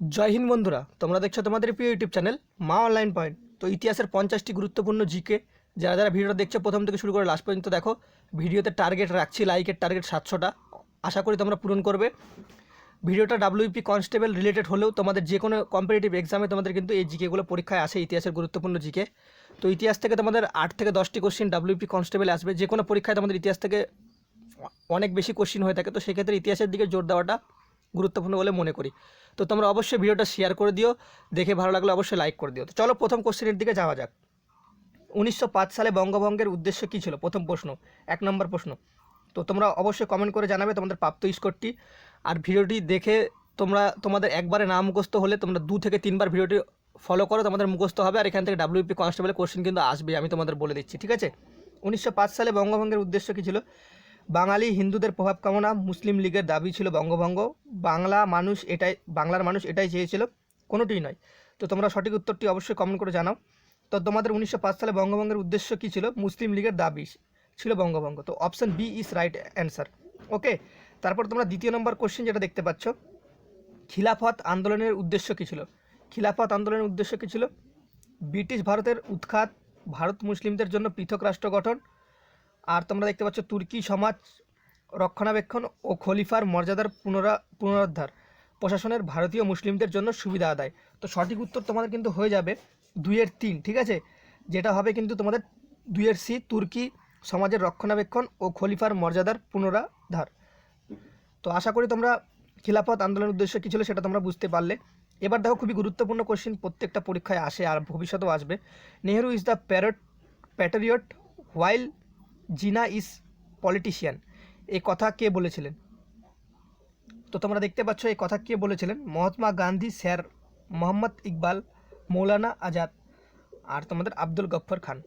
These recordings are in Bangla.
জয় হিন্দ বন্ধুরা, তোমরা দেখছ তোমাদের প্রিয় YouTube channel Maa online point. তো ইতিহাসের পঞ্চাশটি গুরুত্বপূর্ণ জিকে, যারা যারা ভিডিওটা দেখছ প্রথম থেকে শুরু করে লাস্ট পর্যন্ত দেখো, ভিডিওতে টার্গেট রাখছি লাইকের টার্গেট সাতশোটা, আশা করি তোমরা পূরণ করবে। ভিডিওটা ডাব্লিউপি কনস্টেবল রিলেটেড হলেও তোমাদের যে কোনো কম্পিটিটিভ এক্সামে তোমাদের কিন্তু এই জিকেগুলো পরীক্ষায় আসে, ইতিহাসের গুরুত্বপূর্ণ জিকে। তো ইতিহাস থেকে তোমাদের আট থেকে দশটি কোশ্চিন ডাব্লিউপি কনস্টেবল আসবে, যে কোনো পরীক্ষায় তোমাদের ইতিহাস থেকে অনেক বেশি কোশ্চিন হয়ে থাকে, তো সেক্ষেত্রে ইতিহাসের দিকে জোর দেওয়াটা গুরুত্বপূর্ণ বলে মনে করি। তো তোমরা অবশ্যই ভিডিওটা শেয়ার করে দিও, দেখে ভালো লাগলে অবশ্যই লাইক করে দিও। তো চলো প্রথম কোশ্চেনের দিকে যাওয়া যাক। উনিশশো পাঁচ সালে বঙ্গভঙ্গের উদ্দেশ্য কী ছিল? প্রথম প্রশ্ন, এক নম্বর প্রশ্ন। তো তোমরা অবশ্যই কমেন্ট করে জানাবে তোমাদের প্রাপ্ত স্কোরটি আর ভিডিওটি দেখে তোমরা, তোমাদের একবারে না মুখস্থ হলে তোমরা দু থেকে তিনবার ভিডিওটি ফলো করো, তোমাদের মুখস্থ হবে। আর এখান থেকে ডাব্লিউপি কনস্টেবলের কোশ্চেন কিন্তু আসবে আমি তোমাদের বলে দিচ্ছি, ঠিক আছে? উনিশশো পাঁচ সালে বঙ্গভঙ্গের উদ্দেশ্য কী ছিল? বাঙালি হিন্দুদের প্রভাব কামনা মুসলিম লীগের দাবি ছিল বঙ্গভঙ্গ। বাংলা মানুষ এটাই, বাংলার মানুষ এটাই চেয়েছিল, কোনোটিই নয়। তো তোমরা সঠিক উত্তরটি অবশ্যই কমেন্ট করে জানাও। তো তোমাদের উনিশশো পাঁচ সালে বঙ্গভঙ্গের উদ্দেশ্য কী ছিল? মুসলিম লীগের দাবি ছিল বঙ্গভঙ্গ। তো option B is right answer okay তারপর তোমরা দ্বিতীয় নম্বর কোশ্চেন যেটা দেখতে পাচ্ছ, খিলাফত আন্দোলনের উদ্দেশ্য কী ছিল? খিলাফত আন্দোলনের উদ্দেশ্য কী ছিল? ব্রিটিশ ভারতের উৎখাত, ভারত মুসলিমদের জন্য পৃথক রাষ্ট্র গঠন আর তোমরা দেখতে পাচ্ছ তুর্কি সমাজ, রক্ষণাবেক্ষণ ও খলিফার মর্যাদার পুনরা, পুনরুদ্ধার। প্রশাসনের ভারতীয় মুসলিমদের জন্য সুবিধা আদায়। তো সঠিক উত্তর তোমাদের কিন্তু হয়ে যাবে দুইয়ের তিন, ঠিক আছে? যেটা হবে কিন্তু তোমাদের দুইয়ের সি, তুর্কি সমাজের রক্ষণাবেক্ষণ ও খলিফার মর্যাদার পুনরুদ্ধার। তো আশা করি তোমরা খিলাফত আন্দোলনের উদ্দেশ্য কী ছিল সেটা তোমরা বুঝতে পারলে। এবার দেখো খুবই গুরুত্বপূর্ণ কোশ্চিন প্রত্যেকটা পরীক্ষায় আসে আর ভবিষ্যতেও আসবে। Nehru is the parrot patriot while Jinnah is politician. এই কথা কে বলেছিলেন? তো তোমরা দেখতে পাচ্ছ এই কথা কে বলেছিলেন? মহাত্মা গান্ধী, স্যার মোহাম্মদ ইকবাল, মৌলানা আজাদ আর তোমাদের আব্দুল গফ্ফর খান।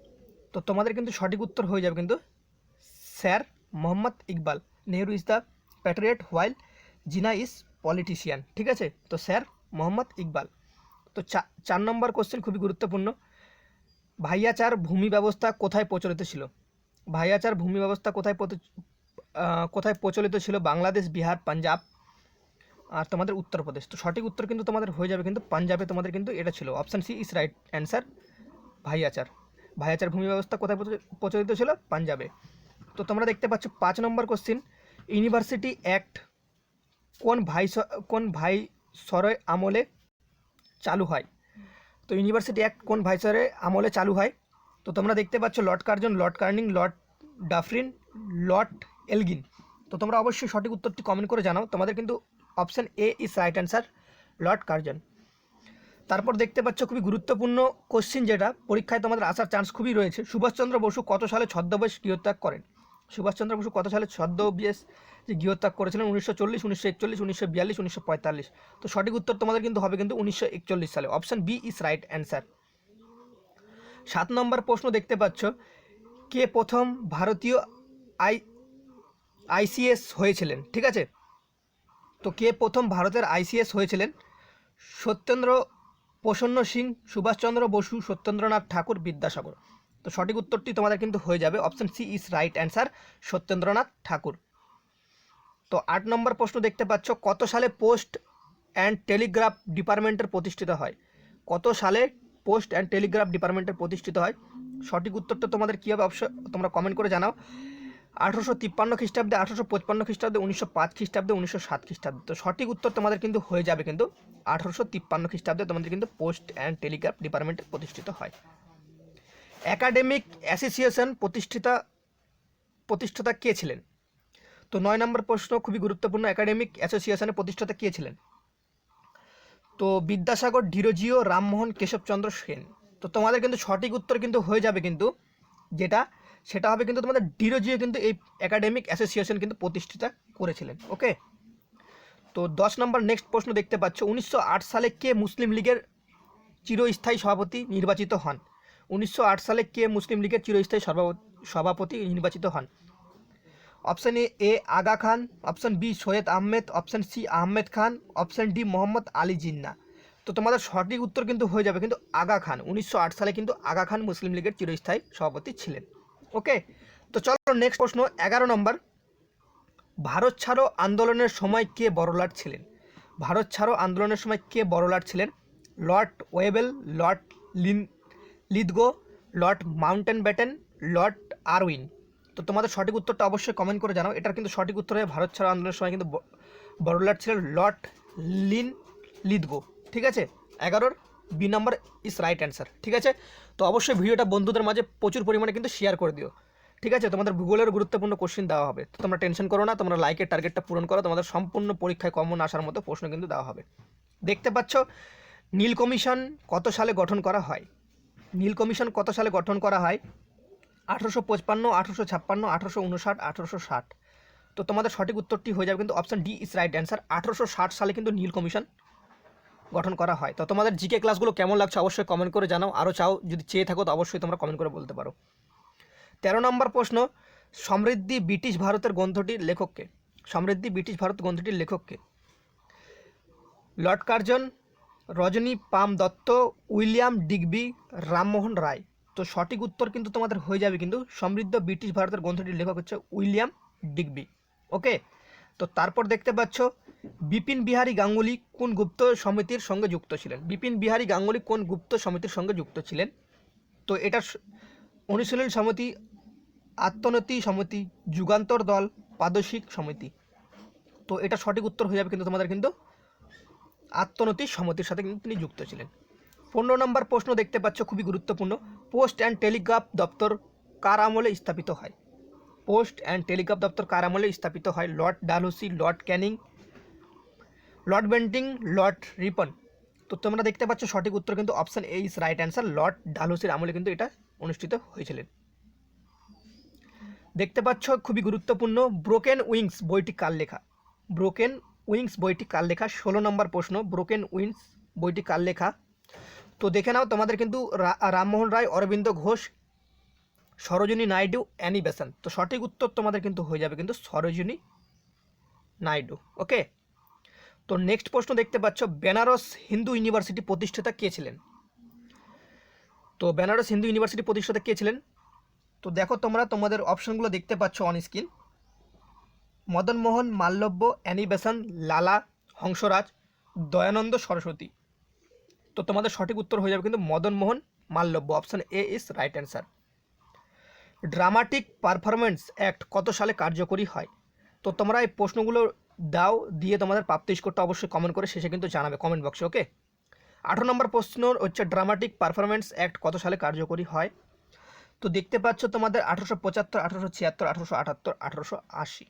তো তোমাদের কিন্তু সঠিক উত্তর হয়ে যাবে কিন্তু sir Mohammad Iqbal, Nehru is the patriot while Jinnah is politician, ঠিক আছে? তো স্যার মোহাম্মদ ইকবাল। তো চার নম্বর কোশ্চেন খুবই গুরুত্বপূর্ণ। ভাইয়াচার ভূমি ব্যবস্থা কোথায় প্রচলিত ছিল? ভাইয়াচার ভূমি ব্যবস্থা কোথায় কোথায় প্রচলিত ছিল? বাংলাদেশ, বিহার, পাঞ্জাব আর তোমাদের উত্তরপ্রদেশ। তো সঠিক উত্তর কিন্তু তোমাদের হয়ে যাবে, কিন্তু পাঞ্জাবে তোমাদের কিন্তু এটা ছিল। Option C is right answer Bhaiyachara. Bhaiyachara ভূমি ব্যবস্থা কোথায় প্রচ- প্রচলিত ছিল? পাঞ্জাবে। তো তোমরা দেখতে পাচ্ছ পাঁচ নম্বর কোশ্চিন ইউনিভার্সিটি অ্যাক্ট কোন ভাই কোন ভাই সরয় আমলে চালু হয়? তো ইউনিভার্সিটি অ্যাক্ট কোন ভাইসরে আমলে চালু হয়? তো তোমরা দেখতে পাচ্ছ লর্ড কার্জন, লর্ড কার্নিং, লর্ড ডাফরিন, লর্ড এলগিন। তো তোমরা অবশ্যই সঠিক উত্তরটি কমেন্ট করে জানাও। তোমাদের কিন্তু option A is right answer Lord Curzon. তারপর দেখতে পাচ্ছ খুবই গুরুত্বপূর্ণ কোশ্চিন যেটা। পরীক্ষায় তোমাদের আসার চান্স খুবই রয়েছে। সুভাষচন্দ্র বসু কত সালে ছদ্মবেশ গৃহত্যাগ করেন? সুভাষচন্দ্র বসু কত সালে ছদ্মবেশ যে গৃহত্যাগ করেছিলেন? উনিশশো চল্লিশ, উনিশশো একচল্লিশ, উনিশশো বিয়াল্লিশ, উনিশশো পঁয়তাল্লিশ। তো সঠিক উত্তর তোমাদের কিন্তু হবে কিন্তু উনিশশো একচল্লিশ সালে। Option B is right answer সাত নম্বর প্রশ্ন দেখতে পাচ্ছ। কে প্রথম ভারতীয় আই আইসিএস হয়েছিলেন? ঠিক আছে? তো কে প্রথম ভারতের আইসিএস হয়েছিলেন? সত্যেন্দ্র প্রসন্ন সিং, সুভাষচন্দ্র বসু, সত্যেন্দ্রনাথ ঠাকুর, বিদ্যাসাগর। তো সঠিক উত্তরটি তোমাদের কিন্তু হয়ে যাবে। Option C is right answer, Satyendranath Tagore. তো আট নম্বর প্রশ্ন দেখতে পাচ্ছ, কত সালে পোস্ট অ্যান্ড টেলিগ্রাফ ডিপার্টমেন্টের প্রতিষ্ঠিত হয়? কত সালে পোস্ট অ্যান্ড টেলিগ্রাফ ডিপার্টমেন্টের প্রতিষ্ঠিত হয়। সঠিক উত্তরটা তোমাদের কী হবে অবশ্য তোমরা কমেন্ট করে জানাও। আঠারোশো তিপ্পান্ন খ্রিস্টাব্দে আঠারোশো পঁচপান্ন খ্রিস্টাব্দে, উনিশশো পাঁচ খ্রিস্টাব্দে, উনিশশো সাত খ্রিস্টাব্দে। তো সঠিক উত্তর তোমাদের কিন্তু হয়ে যাবে কিন্তু আঠারোশো তিপ্পান্ন খ্রিস্টাব্দে তোমাদের কিন্তু পোস্ট অ্যান্ড টেলিগ্রাফ ডিপার্টমেন্টে প্রতিষ্ঠিত হয়। অ্যাকাডেমিক অ্যাসোসিয়েশন প্রতিষ্ঠিতা, প্রতিষ্ঠাতা কে ছিলেন? তো নয় নম্বর প্রশ্ন খুবই গুরুত্বপূর্ণ। একাডেমিক অ্যাসোসিয়েশনের প্রতিষ্ঠাতা কে ছিলেন? তো বিদ্যাসাগর ডিরোজিও রামমোহন, কেশবচন্দ্র সেন। তো তোমাদের কিন্তু সঠিক উত্তর কিন্তু হয়ে যাবে কিন্তু। যেটা, সেটা হবে কিন্তু তোমাদের ডিরোজিও কিন্তু এই একাডেমিক অ্যাসোসিয়েশন কিন্তু প্রতিষ্ঠিতা করেছিলেন, ওকে? তো দশ নম্বর নেক্সট প্রশ্ন দেখতে পাচ্ছ। উনিশশো আট সালে কে মুসলিম লীগের চিরস্থায়ী সভাপতি নির্বাচিত হন? উনিশশো আট সালে কে মুসলিম লীগের চিরস্থায়ী সভাপতি নির্বাচিত হন? Option A A Aga Khan, option B Syed Ahmed, option C Ahmed Khan, option D Mohammad Ali Jinnah. তো তোমাদের সঠিক উত্তর কিন্তু হয়ে যাবে, কিন্তু আগা খান, উনিশশো আট সালে কিন্তু আগা খান মুসলিম লীগের চিরস্থায়ী সভাপতি ছিলেন। ওকে? তো চলো নেক্সট প্রশ্ন, এগারো নম্বর। ভারত ছাড়ো আন্দোলনের সময় কে বড়লাট ছিলেন? ভারত ছাড়ো আন্দোলনের সময় কে বড়লাট ছিলেন? Lord Wavell, Lord Linlithgow, Lord Mountbatten Lord Irwin. তো তোমাদের সঠিক উত্তরটা অবশ্যই কমেন্ট করে জানাও। এটার কিন্তু সঠিক উত্তর হয় ভারত ছাড়ো আন্দোলনের সময় কিন্তু বড়লাট ছিলেন লর্ড লিন লিদগো। ঠিক আছে? এগারোর B number is right answer. ঠিক আছে? তো অবশ্যই ভিডিওটা বন্ধুদের মাঝে প্রচুর পরিমাণে কিন্তু শেয়ার করে দিও। ঠিক আছে? তোমাদের ভূগোলের গুরুত্বপূর্ণ কোশ্চেন দেওয়া হবে। তো তোমরা টেনশন করো না, তোমরা লাইকের টার্গেটটা পূরণ করো। তোমাদের সম্পূর্ণ পরীক্ষায় কমন আসার মতো প্রশ্ন কিন্তু দেওয়া হবে। দেখতে পাচ্ছ, নীল কমিশন কত সালে গঠন করা হয়? নীল কমিশন কত সালে গঠন করা হয়? আঠারোশো পঁচপান্ন, আঠারোশো ছাপ্পান্ন, আঠারোশো উনষাট, আঠারোশো ষাট। তো তোমাদের সঠিক উত্তরটি হয়ে যাবে কিন্তু option D is right answer আঠারোশো ষাট সালে কিন্তু নীল কমিশন গঠন করা হয়। তো তোমাদের জিকে ক্লাসগুলো কেমন লাগছে অবশ্যই কমেন্ট করে জানাও। আরও চাও, যদি চেয়ে থাকো তো অবশ্যই তোমরা কমেন্ট করে বলতে পারো। তেরো নম্বর প্রশ্ন, সমৃদ্ধি ব্রিটিশ ভারতের গ্রন্থটির লেখককে। সমৃদ্ধি ব্রিটিশ ভারত গ্রন্থটির লেখককে। Lord Curzon Rajani Palme Dutt, William Digby, Rammohan Roy. তো সঠিক উত্তর কিন্তু তোমাদের হয়ে যাবে কিন্তু সমৃদ্ধ ব্রিটিশ ভারতের গ্রন্থটির লেখক হচ্ছে উইলিয়াম ডিগবি ওকে তো তারপর দেখতে পাচ্ছ, বিপিন বিহারী গাঙ্গুলি কোন গুপ্ত সমিতির সঙ্গে যুক্ত ছিলেন? বিপিন বিহারী গাঙ্গুলি কোন গুপ্ত সমিতির সঙ্গে যুক্ত ছিলেন? তো এটা অনুশীলন সমিতি আত্মনতি সমিতি, যুগান্তর দল, পাদশিক সমিতি। তো এটা সঠিক উত্তর হয়ে যাবে কিন্তু তোমাদের কিন্তু আত্মনতি সমিতির সাথে কিন্তু তিনি যুক্ত ছিলেন। পনেরো নম্বর প্রশ্ন দেখতে পাচ্ছ, খুবই গুরুত্বপূর্ণ। পোস্ট অ্যান্ড টেলিগ্রাফ দপ্তর কার আমলে স্থাপিত হয়? পোস্ট অ্যান্ড টেলিগ্রাফ দপ্তর কার আমলে স্থাপিত হয়? Lord Dalhousie, Lord Canning, Lord Bentinck, Lord Ripon. তো তোমরা দেখতে পাচ্ছ, সঠিক উত্তর কিন্তু option A is right answer. Lord ডালহৌসির আমলে কিন্তু এটা অনুষ্ঠিত হয়েছিলেন। দেখতে পাচ্ছ, খুবই গুরুত্বপূর্ণ, ব্রোকেন উইংস বইটি কার লেখা? ব্রোকেন উইংস বইটি কার লেখা? ষোলো নম্বর প্রশ্ন, ব্রোকেন উইংস বইটি কার লেখা? তো দেখে নাও, তোমাদের কিন্তু রামমোহন রায়, অরবিন্দ ঘোষ, সরোজিনী নাইডু, অ্যানি বেসন। তো সঠিক উত্তর তোমাদের কিন্তু হয়ে যাবে কিন্তু সরোজিনী নাইডু, ওকে? তো নেক্সট প্রশ্ন দেখতে পাচ্ছ, বেনারস হিন্দু ইউনিভার্সিটি প্রতিষ্ঠাতা কে ছিলেন? তো বেনারস হিন্দু ইউনিভার্সিটি প্রতিষ্ঠাতা কে ছিলেন? তো দেখো তোমরা, তোমাদের অপশনগুলো দেখতে পাচ্ছ on screen Madan Mohan, Malaviya, Annie Besant, Lala, Hansraj, Dayanand Saraswati. তো তোমাদের সঠিক উত্তর হয়ে যাবে কিন্তু Madan Mohan Malaviya. Option A is right answer dramatic performance act কত সালে কার্যকরী হয়? তো তোমরা এই প্রশ্নগুলো দাও, দিয়ে তোমাদের প্রাপ্ত স্কোরটা অবশ্যই কমেন্ট করে শেষে কিন্তু জানাবে কমেন্ট বক্সে ওকে আঠারো নম্বর প্রশ্ন হচ্ছে ড্রামাটিক পারফরমেন্স অ্যাক্ট কত সালে কার্যকরী হয়? তো দেখতে পাচ্ছ তোমাদের আঠারোশো পঁচাত্তর, আঠারোশো ছিয়াত্তর, আঠারোশো আটাত্তর, আঠারোশো আশি।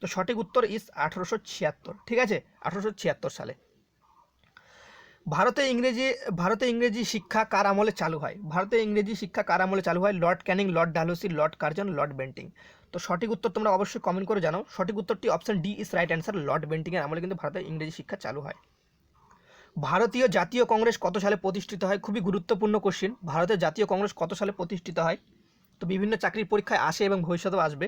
তো সঠিক উত্তর ইস আঠারোশো ছিয়াত্তর, ঠিক আছে? আঠারোশো ছিয়াত্তর সালে। ভারতে ইংরেজি ভারতে ইংরেজি শিক্ষা কার আমলে চালু হয়? ভারতে ইংরেজি শিক্ষা কার আমলে চালু হয়? Lord Canning, Lord Dalhousie, Lord Curzon, Lord Bentinck. তো সঠিক উত্তর তোমরা অবশ্যই কমেন্ট করে জানাও। সঠিক উত্তরটি option D is right answer Lord বেন্টিংয়ের আমলে কিন্তু ভারতে ইংরেজি শিক্ষা চালু হয়। ভারতীয় জাতীয় কংগ্রেস কত সালে প্রতিষ্ঠিত হয়? খুবই গুরুত্বপূর্ণ কোশ্চিন ভারতের জাতীয় কংগ্রেস কত সালে প্রতিষ্ঠিত হয়? তো বিভিন্ন চাকরির পরীক্ষায় আসে এবং ভবিষ্যতেও আসবে।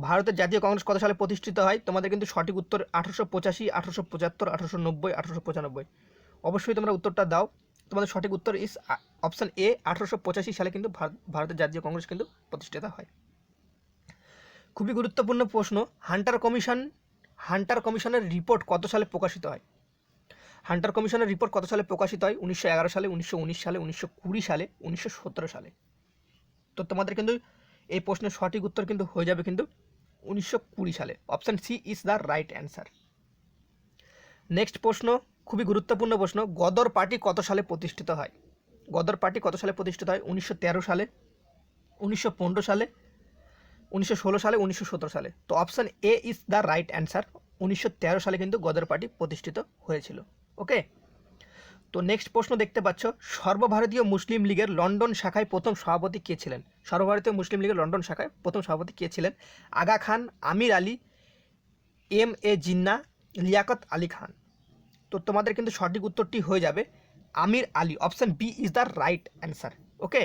ভারতের জাতীয় কংগ্রেস কত সালে প্রতিষ্ঠিত হয়? তোমাদের কিন্তু সঠিক উত্তর আঠারোশো পঁচাশি, আঠারোশো পঁচাত্তর, আঠারোশো নব্বই, আঠারোশো পঁচানব্বই। অবশ্যই তোমরা উত্তরটা দাও। তোমাদের সঠিক উত্তর ইস অপশন এ আঠারোশো পঁচাশি সালে কিন্তু ভারত- ভারতের জাতীয় কংগ্রেস কিন্তু প্রতিষ্ঠিত হয়। খুবই গুরুত্বপূর্ণ প্রশ্ন, হান্টার কমিশন, হান্টার কমিশনের রিপোর্ট কত সালে প্রকাশিত হয়? হান্টার কমিশনের রিপোর্ট কত সালে প্রকাশিত হয়? উনিশশো এগারো সালে, উনিশশো উনিশ সালে, উনিশশো কুড়ি সালে, উনিশশো সতেরো সালে। তো তোমাদের কিন্তু এই প্রশ্নের সঠিক উত্তর কিন্তু হয়ে যাবে কিন্তু উনিশশো কুড়ি সালে। Option C is the right answer next প্রশ্ন খুবই গুরুত্বপূর্ণ প্রশ্ন, গদর পার্টি কত সালে প্রতিষ্ঠিত হয়? গদর পার্টি কত সালে প্রতিষ্ঠিত হয়? উনিশশো তেরো সালে, উনিশশো পনেরো সালে, উনিশশো ষোলো সালে, উনিশশো সতেরো সালে। তো option A is the right answer উনিশশো তেরো সালে কিন্তু গদর পার্টি প্রতিষ্ঠিত হয়েছিল। ওকে? তো নেক্সট প্রশ্ন দেখতে পাচ্ছ, সর্বভারতীয় মুসলিম লীগের লন্ডন শাখায় প্রথম সভাপতি কে ছিলেন? সর্বভারতীয় মুসলিম লীগের লন্ডন শাখায় প্রথম সভাপতি কে ছিলেন? Aga Khan, Amir Ali, M A Jinnah, Liaquat Ali Khan. তো তোমাদের কিন্তু সঠিক উত্তরটি হয়ে যাবে। Amir Ali option B is the right answer okay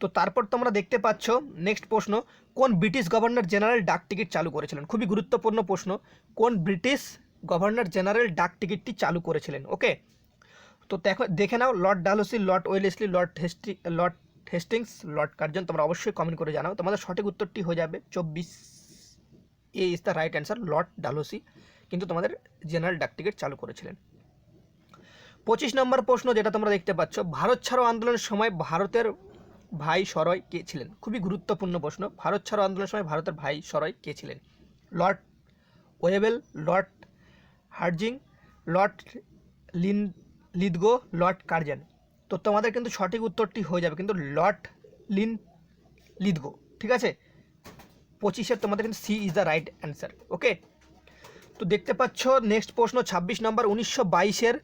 তো তারপর তোমরা দেখতে পাচ্ছ নেক্সট প্রশ্ন, কোন ব্রিটিশ গভর্নর জেনারেল ডাক টিকিট চালু করেছিলেন? খুবই গুরুত্বপূর্ণ প্রশ্ন, কোন ব্রিটিশ গভর্নর জেনারেল ডাক টিকিটটি চালু করেছিলেন ওকে তো দেখো, দেখে নাও, Lord Dalhousie, Lord Wellesley, Lord hasty, Lord Hastings, Lord Curzon, তোমরা অবশ্যই কমেন্ট করে জানাও। তোমাদের সঠিক উত্তরটি হয়ে যাবে, চব্বিশ A is the right answer Lord Dalhousie. কিন্তু তোমাদের জেনারেল ডাক টিকিট চালু করেছিলেন। পঁচিশ নম্বর প্রশ্ন যেটা তোমরা দেখতে পাচ্ছ, ভারত ছাড়ো আন্দোলনের সময় ভারতের ভাই সরয় কে ছিলেন? খুবই গুরুত্বপূর্ণ প্রশ্ন। ভারত ছাড়ো আন্দোলনের সময় ভারতের ভাই সরয় কে ছিলেন? Lord Wavell, Lord Hardinge, Lord Linlithgow, Lord Curzon. তো তোমাদের কিন্তু সঠিক উত্তরটি হয়ে যাবে, কিন্তু লর্ড লিন, লিদগো, ঠিক আছে? পঁচিশের তোমাদের কিন্তু C is the right answer, okay? তো দেখতে পাচ্ছ নেক্সট প্রশ্ন, ছাব্বিশ নম্বর উনিশশো বাইশের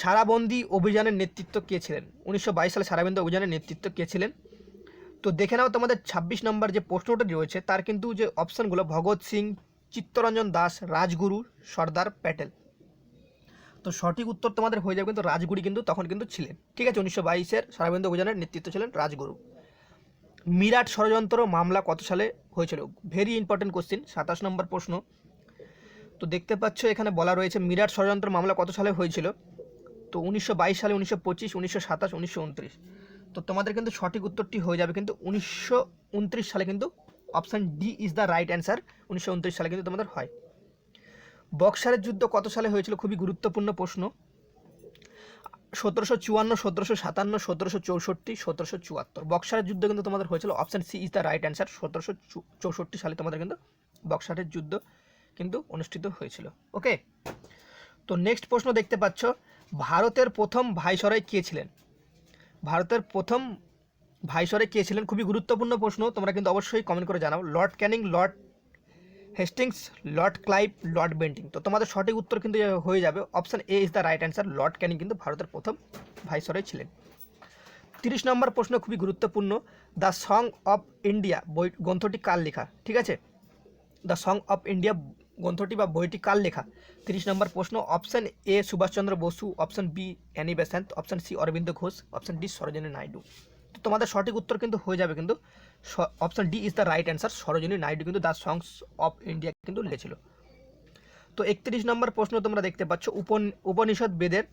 সারাবন্দি অভিযানের নেতৃত্ব কে ছিলেন? উনিশশো বাইশ সালে সারাবন্দি অভিযানের নেতৃত্ব কে ছিলেন? তো দেখে নাও তোমাদের ছাব্বিশ নম্বর যে প্রশ্নটা রয়েছে, তার কিন্তু যে অপশানগুলো ভগৎ সিং, চিত্তরঞ্জন দাস, রাজগুরু, সর্দার প্যাটেল। তো সঠিক উত্তর তোমাদের হয়ে যাবে কিন্তু রাজগুরু কিন্তু তখন কিন্তু ছিলেন। ঠিক আছে, উনিশশো বাইশের সারাবন্দি অভিযানের নেতৃত্ব ছিলেন রাজগুরু। মিরাট ষড়যন্ত্র মামলা কত সালে হয়েছিল? ভেরি ইম্পর্টেন্ট কোশ্চিন সাতাশ নম্বর প্রশ্ন। তো দেখতে পাচ্ছ, এখানে বলা রয়েছে মিরাট ষড়যন্ত্র মামলা কত সালে হয়েছিল? তো উনিশশো বাইশ সালে, উনিশশো পঁচিশ, উনিশশো সাতাশ, উনিশশো উনত্রিশ। তো তোমাদের কিন্তু সঠিক উত্তরটি হয়ে যাবে, কিন্তু উনিশশো উনত্রিশ সালে কিন্তু option D is the right answer উনিশশো উনত্রিশ সালে কিন্তু তোমাদের হয়। বক্সারের যুদ্ধ কত সালে হয়েছিল? খুবই গুরুত্বপূর্ণ প্রশ্ন। সতেরোশো চুয়ান্ন, সতেরোশো সাতান্ন, সতেরোশো চৌষট্টি, সতেরোশো চুয়াত্তর। বক্সারের যুদ্ধ কিন্তু তোমাদের হয়েছিল, option C is the right answer সতেরোশো চৌষট্টি সালে তোমাদের কিন্তু বক্সারের যুদ্ধ কিন্তু অনুষ্ঠিত হয়েছিল। ওকে? তো নেক্সট প্রশ্ন দেখতে পাচ্ছ, ভারতের প্রথম ভাইসরয় কে ছিলেন? ভারতের প্রথম ভাইসরয় কে ছিলেন? খুবই গুরুত্বপূর্ণ প্রশ্ন, তোমরা কিন্তু অবশ্যই কমেন্ট করে জানাও। Lord Canning, Lord Hastings, Lord Clive, Lord Bentinck. তো তোমাদের সঠিক উত্তর কিন্তু হয়ে যাবে। Option A is the right answer Lord Canning কিন্তু ভারতের প্রথম ভাইসরয় ছিলেন। তিরিশ নম্বর প্রশ্ন খুবই গুরুত্বপূর্ণ। দ্য সং অফ ইন্ডিয়া বই, গ্রন্থটি কার লেখা? ঠিক আছে? দ্য সং অফ ইন্ডিয়া গ্রন্থটি বা বইটি কার লেখা? তিরিশ নম্বর প্রশ্ন, option A Subhash Chandra Bose, option B Annie Besant, option C Aurobindo Ghosh, option D Sarojini Naidu. তো তোমাদের সঠিক উত্তর কিন্তু হয়ে যাবে কিন্তু option D is the right answer, Sarojini Naidu কিন্তু দ্য সংস অফ ইন্ডিয়া কিন্তু লিখেছিল। তো একত্রিশ নম্বর প্রশ্ন তোমরা দেখতে পাচ্ছ, উপন, উপনিষদ বেদের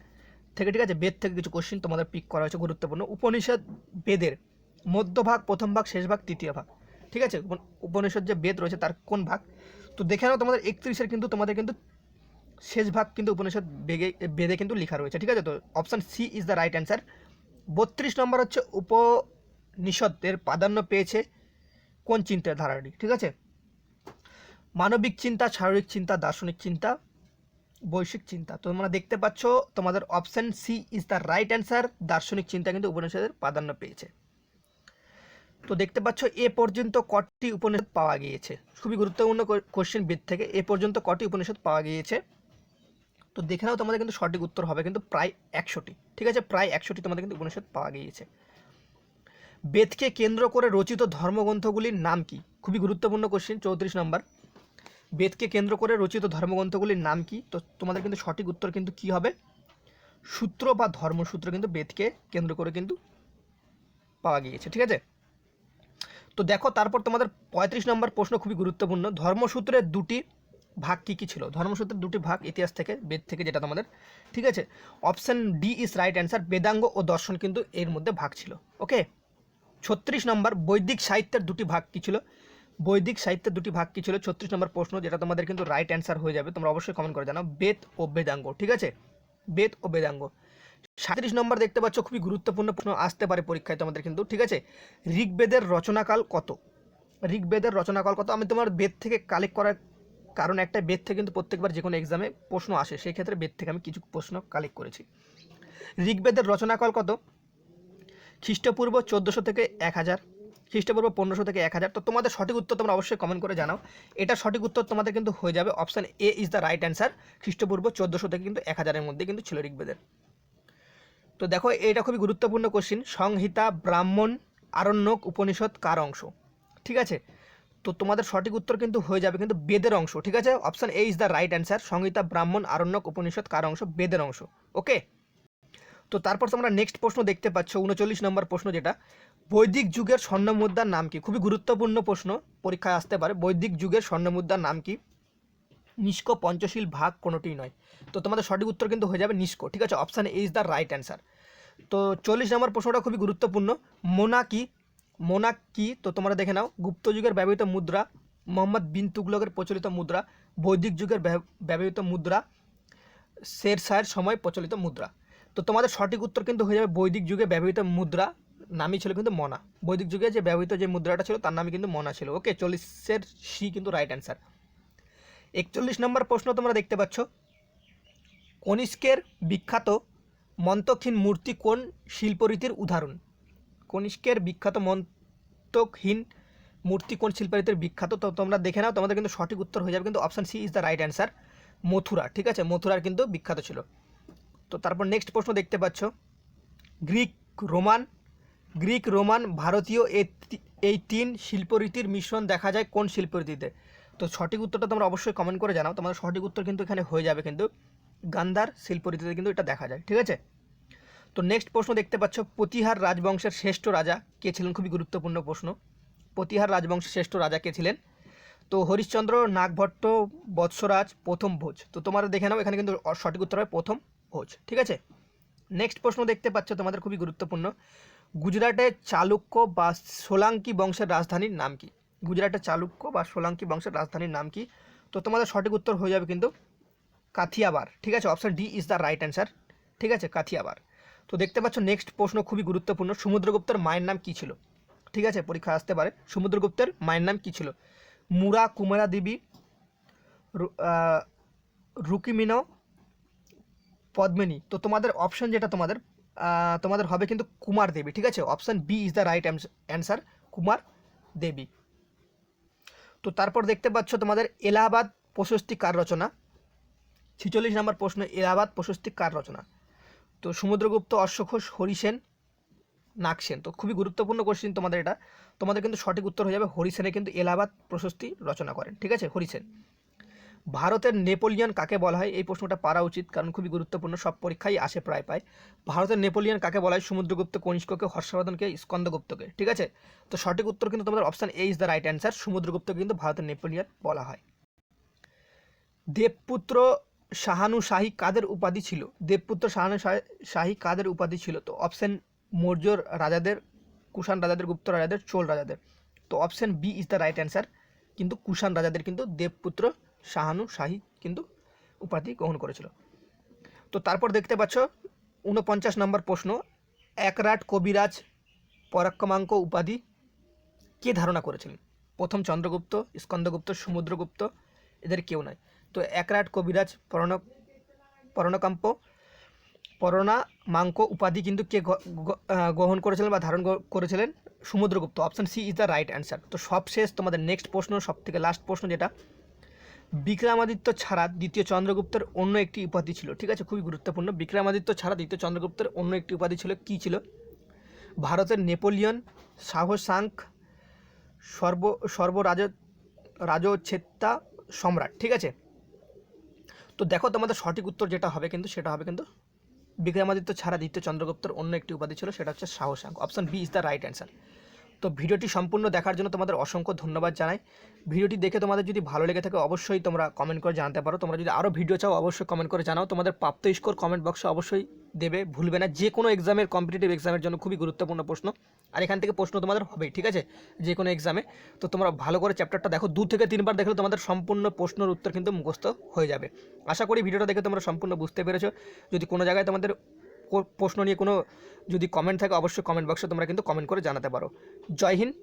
থেকে, ঠিক আছে? বেদ থেকে কিছু কোশ্চিন তোমাদের পিক করা হয়েছে, গুরুত্বপূর্ণ। উপনিষদ বেদের মধ্যভাগ, প্রথম ভাগ, শেষ ভাগ, তৃতীয় ভাগ, ঠিক আছে? উপনিষদ যে বেদ রয়েছে তার কোন ভাগ? তো দেখে নাও তোমাদের একত্রিশের কিন্তু তোমাদের কিন্তু শেষ ভাগ কিন্তু উপনিষদ বেগে, বেদে কিন্তু লেখা রয়েছে, ঠিক আছে তো? Option C is the right answer বত্রিশ নম্বর হচ্ছে উপনিষদের প্রাধান্য পেয়েছে কোন চিন্তার চিন্তাধারাটি ঠিক আছে? মানবিক চিন্তা, শারীরিক চিন্তা, দার্শনিক চিন্তা, বৈশ্বিক চিন্তা। তোমরা দেখতে পাচ্ছ তোমাদের option C is the right answer দার্শনিক চিন্তা কিন্তু উপনিষদের প্রাধান্য পেয়েছে। তো দেখতে পাচ্ছ, এ পর্যন্ত কটি উপনিষদ পাওয়া গিয়েছে। খুবই গুরুত্বপূর্ণ কোশ্চেন বেদ থেকে এ পর্যন্ত কটি উপনিষদ পাওয়া গিয়েছে। তো দেখে নাও তোমাদের কিন্তু সঠিক উত্তর হবে, কিন্তু প্রায় একশোটি। ঠিক আছে, প্রায় একশোটি তোমাদের কিন্তু উপনিষদ পাওয়া গিয়েছে। বেদকে কেন্দ্র করে রচিত ধর্মগ্রন্থগুলির নাম কি? খুবই গুরুত্বপূর্ণ কোশ্চেন চৌত্রিশ নম্বর। বেদকে কেন্দ্র করে রচিত ধর্মগ্রন্থগুলির নাম কি? তো তোমাদের কিন্তু সঠিক উত্তর কিন্তু কি হবে? সূত্র বা ধর্মসূত্র কিন্তু বেদকে কেন্দ্র করে কিন্তু পাওয়া গিয়েছে। ঠিক আছে? তো দেখো, তারপর তোমাদের পঁয়ত্রিশ নম্বর প্রশ্ন খুবই গুরুত্বপূর্ণ। ধর্মসূত্রের দুটি ভাগ কী কী ছিল? ধর্মসূত্রের দুটি ভাগ, ইতিহাস থেকে, বেদ থেকে যেটা তোমাদের, ঠিক আছে? Option D is right answer, বেদাঙ্গ ও দর্শন কিন্তু এর মধ্যে ভাগ ছিল, ওকে? ছত্রিশ নম্বর, বৈদিক সাহিত্যের দুটি ভাগ কী ছিল? বৈদিক সাহিত্যের দুটি ভাগ কী ছিল? ছত্রিশ নম্বর প্রশ্ন যেটা তোমাদের কিন্তু রাইট অ্যান্সার হয়ে যাবে, তোমরা অবশ্যই কমেন্ট করে জানাও, বেদ ও বেদাঙ্গ, ঠিক আছে? বেদ ও বেদাঙ্গ। সাঁত্রিশ নম্বর দেখতে পাচ্ছ, খুবই গুরুত্বপূর্ণ প্রশ্ন আসতে পারে পরীক্ষায় তোমাদের কিন্তু, ঠিক আছে? ঋগ্বেদের রচনাকাল কত? ঋগ্বেদের রচনাকাল কত? আমি তোমার বেদ থেকে কালেক্ট করার কারণ একটা বেদ থেকে কিন্তু প্রত্যেকবার যে কোনো এক্সামে প্রশ্ন আসে, সেই ক্ষেত্রে বেদ থেকে আমি কিছু প্রশ্ন কালেক্ট করেছি। ঋগ্বেদের রচনাকাল কত? খ্রিস্টপূর্ব চোদ্দোশো থেকে এক হাজার, খ্রিস্টপূর্ব পনেরোশো থেকে এক হাজার। তো তোমাদের সঠিক উত্তর তোমরা অবশ্যই কমেন্ট করে জানাও। এটা সঠিক উত্তর তোমাদের কিন্তু হয়ে যাবে option A is the right answer খ্রিস্টপূর্ব চোদ্দোশো থেকে কিন্তু এক হাজারের মধ্যে কিন্তু ছিল ঋগ্বেদের। তো দেখো, এটা খুবই গুরুত্বপূর্ণ কোশ্চিন সংহিতা, ব্রাহ্মণ, আরণ্যক উপনিষদ কার অংশ? ঠিক আছে? তো তোমাদের সঠিক উত্তর কিন্তু হয়ে যাবে কিন্তু বেদের অংশ। ঠিক আছে? Option A is the right answer সংহিতা, ব্রাহ্মণ, আরণ্যক উপনিষদ কার অংশ? বেদের অংশ। ওকে তো তারপর তোমরা নেক্সট প্রশ্ন দেখতে পাচ্ছ, উনচল্লিশ নম্বর প্রশ্ন যেটা। বৈদিক যুগের স্বর্ণ মুদ্রার নাম কি? খুবই গুরুত্বপূর্ণ প্রশ্ন, পরীক্ষায় আসতে পারে। বৈদিক যুগের স্বর্ণ মুদ্রার নাম কি? নিষ্ক পঞ্চশীল ভাগ কোনোটিই নয়। তো তোমাদের সঠিক উত্তর কিন্তু হয়ে যাবে নিষ্ক। ঠিক আছে? Option A is the right answer তো চল্লিশ নম্বর প্রশ্নটা খুবই গুরুত্বপূর্ণ। মোনা কি মোনা কি তো তোমরা দেখে নাও, গুপ্ত যুগের ব্যবহৃত মুদ্রা, মোহাম্মদ বিন তুগলকের প্রচলিত মুদ্রা, বৈদিক যুগের ব্যবহৃত মুদ্রা শের শাহের সময় প্রচলিত মুদ্রা। তো তোমাদের সঠিক উত্তর কিন্তু হয়ে যাবে বৈদিক যুগে ব্যবহৃত মুদ্রা, নামই ছিল কিন্তু মনা। বৈদিক যুগে যে ব্যবহৃত যে মুদ্রাটা ছিল, তার নামই কিন্তু মনা ছিল। ওকে চল্লিশের সি কিন্তু রাইট অ্যান্সার একচল্লিশ নম্বর প্রশ্ন তোমরা দেখতে পাচ্ছ। কনিষ্কের বিখ্যাত মন্তকহীন মূর্তি কোন শিল্পরীতির উদাহরণ? কনিষ্কের বিখ্যাত মন্তকহীন মূর্তি কোন শিল্পরীতির বিখ্যাত? তো তোমরা দেখে নাও, তোমাদের কিন্তু সঠিক উত্তর হয়ে যাবে। কিন্তু option C is the right answer Mathura, ঠিক আছে? মথুরার কিন্তু বিখ্যাত ছিল। তো তারপর নেক্সট প্রশ্ন দেখতে পাচ্ছ। গ্রিক রোমান গ্রিক রোমান ভারতীয় এই তিন শিল্পরীতির মিশ্রণ দেখা যায় কোন শিল্পরীতিতে? তো সঠিক উত্তরটা তোমরা অবশ্যই কমেন্ট করে জানাও। তোমাদের সঠিক উত্তর কিন্তু এখানে হয়ে যাবে কিন্তু গান্ধার শিল্পরীতিতে কিন্তু এটা দেখা যায়, ঠিক আছে? তো নেক্সট প্রশ্ন দেখতে পাচ্ছ, প্রতিহার রাজবংশের শ্রেষ্ঠ রাজা কে ছিলেন? খুবই গুরুত্বপূর্ণ প্রশ্ন। প্রতিহার রাজবংশের শ্রেষ্ঠ রাজা কে ছিলেন? তো হরিশ্চন্দ্র, নাগভট্ট, বৎসরাজ, প্রথম ভোজ। তো তোমরা দেখে নাও, এখানে কিন্তু সঠিক উত্তর হবে প্রথম ভোজ, ঠিক আছে? নেক্সট প্রশ্ন দেখতে পাচ্ছ, তোমাদের খুবই গুরুত্বপূর্ণ। গুজরাটে চালুক্য বা সোলাঙ্কি বংশের রাজধানীর নাম কি? গুজরাটের চালুক্য বা সোলাঙ্কি বংশের রাজধানীর নাম কি? তো তোমাদের সঠিক উত্তর হয়ে যাবে কিন্তু কাথিয়াবার। ঠিক আছে option D is the right answer ঠিক আছে, কাথিয়াবার। তো দেখতে পাচ্ছ নেক্সট প্রশ্ন খুবই গুরুত্বপূর্ণ। সমুদ্রগুপ্তের মায়ের নাম কী ছিল? ঠিক আছে, পরীক্ষা আসতে পারে। সমুদ্রগুপ্তের মায়ের নাম কী ছিল? মুরা কুমারা দেবী রুকিমিনো পদ্মিনী। তো তোমাদের অপশন যেটা তোমাদের তোমাদের হবে কিন্তু কুমার দেবী। ঠিক আছে option B is the right answer Kumar Devi. তো তারপর দেখতে পাচ্ছ তোমাদের এলাহাবাদ প্রশস্তি কার রচনা? ছিচল্লিশ নম্বর প্রশ্ন, এলাহাবাদ প্রশস্তি কার রচনা? তো সমুদ্রগুপ্ত অশ্বঘোষ হরিসেন নাকসেন তো খুবই গুরুত্বপূর্ণ কোশ্চেন তোমাদের এটা। তোমাদের কিন্তু সঠিক উত্তর হয়ে যাবে হরিসেনে কিন্তু এলাহাবাদ প্রশস্তি রচনা করেন। ঠিক আছে? হরিসেন ভারতের নেপোলিয়ন কাকে বলা হয়? এই প্রশ্নটা পারা উচিত, কারণ খুবই গুরুত্বপূর্ণ। সব পরীক্ষায় আসে প্রায় পায়। ভারতের নেপোলিয়ন কাকে বলা হয়? সমুদ্রগুপ্ত, কনিষ্ককে, হর্ষবর্ধনকে স্কন্দগুপ্তকে ঠিক আছে? তো সঠিক উত্তর কিন্তু তোমাদের option A is the right answer সমুদ্রগুপ্তকে কিন্তু ভারতের নেপোলিয়ন বলা হয়। দেবপুত্র শাহানু শাহী কাদের উপাধি ছিল? দেবপুত্র শাহানু শাহ- শাহী কাদের উপাধি ছিল? তো অপশন মৌর্য রাজাদের, কুষাণ রাজাদের, গুপ্ত রাজাদের, চোল রাজাদের। তো option B is the right answer কিন্তু কুষাণ রাজাদের কিন্তু দেবপুত্র শাহানু, শাহী কিন্তু উপাধি গ্রহণ করেছিল। তো তারপর দেখতে পাচ্ছ উনপঞ্চাশ নম্বর প্রশ্ন একরাট কবিরাজ পরাক্রমাঙ্ক উপাধি কে ধারণা করেছিলেন? প্রথম চন্দ্রগুপ্ত, স্কন্দগুপ্ত, সমুদ্রগুপ্ত, এদের কেউ নয় তো একরাট কবিরাজ পরণ পরণকাম্প পরণা মাঙ্ক উপাধি কিন্তু কে গ্রহণ করেছিলেন বা ধারণ করেছিলেন? Samudragupta. Option C is the right answer. তো সবশেষ তোমাদের নেক্সট প্রশ্ন সব থেকে লাস্ট প্রশ্ন যেটা বিক্রমাদিত্য ছাড়া দ্বিতীয় চন্দ্রগুপ্তের অন্য একটি উপাধি ছিল। ঠিক আছে? খুবই গুরুত্বপূর্ণ। বিক্রমাদিত্য ছাড়া দ্বিতীয় চন্দ্রগুপ্তের অন্য একটি উপাধি ছিল কী ছিল? ভারতের নেপোলিয়ন শাহসাঙ্ক সর্ব, সর্বরাজ, রাজচ্ছেত্তা সম্রাট। ঠিক আছে? তো দেখো তোমাদের সঠিক উত্তর যেটা হবে কিন্তু, সেটা হবে কিন্তু বিক্রমাদিত্য ছাড়া দ্বিতীয় চন্দ্রগুপ্তের অন্য একটি উপাধি ছিল, সেটা হচ্ছে Sahasanka option B is the right answer তো ভিডিওটি সম্পূর্ণ দেখার জন্য তোমাদের অসংখ্য ধন্যবাদ জানাই। ভিডিওটি দেখে তোমাদের যদি ভালো লেগে থাকে অবশ্যই তোমরা কমেন্ট করে জানাতে পারো। তোমরা যদি আরও ভিডিও চাও, অবশ্যই কমেন্ট করে জানাও। তোমাদের প্রাপ্ত স্কোর কমেন্ট বক্সে অবশ্যই দেবে। ভুলবে না। যে কোনো এক্সামের কম্পিটিটিভ এক্সামের জন্য খুবই গুরুত্বপূর্ণ প্রশ্ন। আর এখান থেকে প্রশ্ন তোমাদের হবেই ঠিক আছে? যে কোনো এক্সামে তো তোমরা ভালো করে চ্যাপ্টারটা দেখো। দু থেকে তিনবার দেখলে তোমাদের সম্পূর্ণ প্রশ্নের উত্তর কিন্তু মুখস্থ হয়ে যাবে। আশা করি ভিডিওটা দেখে তোমরা সম্পূর্ণ বুঝতে পেরেছ। যদি কোনো জায়গায় তোমাদের প্রশ্ন নিয়ে কোনো যদি কমেন্ট থাকে, অবশ্যই কমেন্ট বক্সে তোমরা কিন্তু কমেন্ট করে জানাতে পারো। জয় হিন্দ।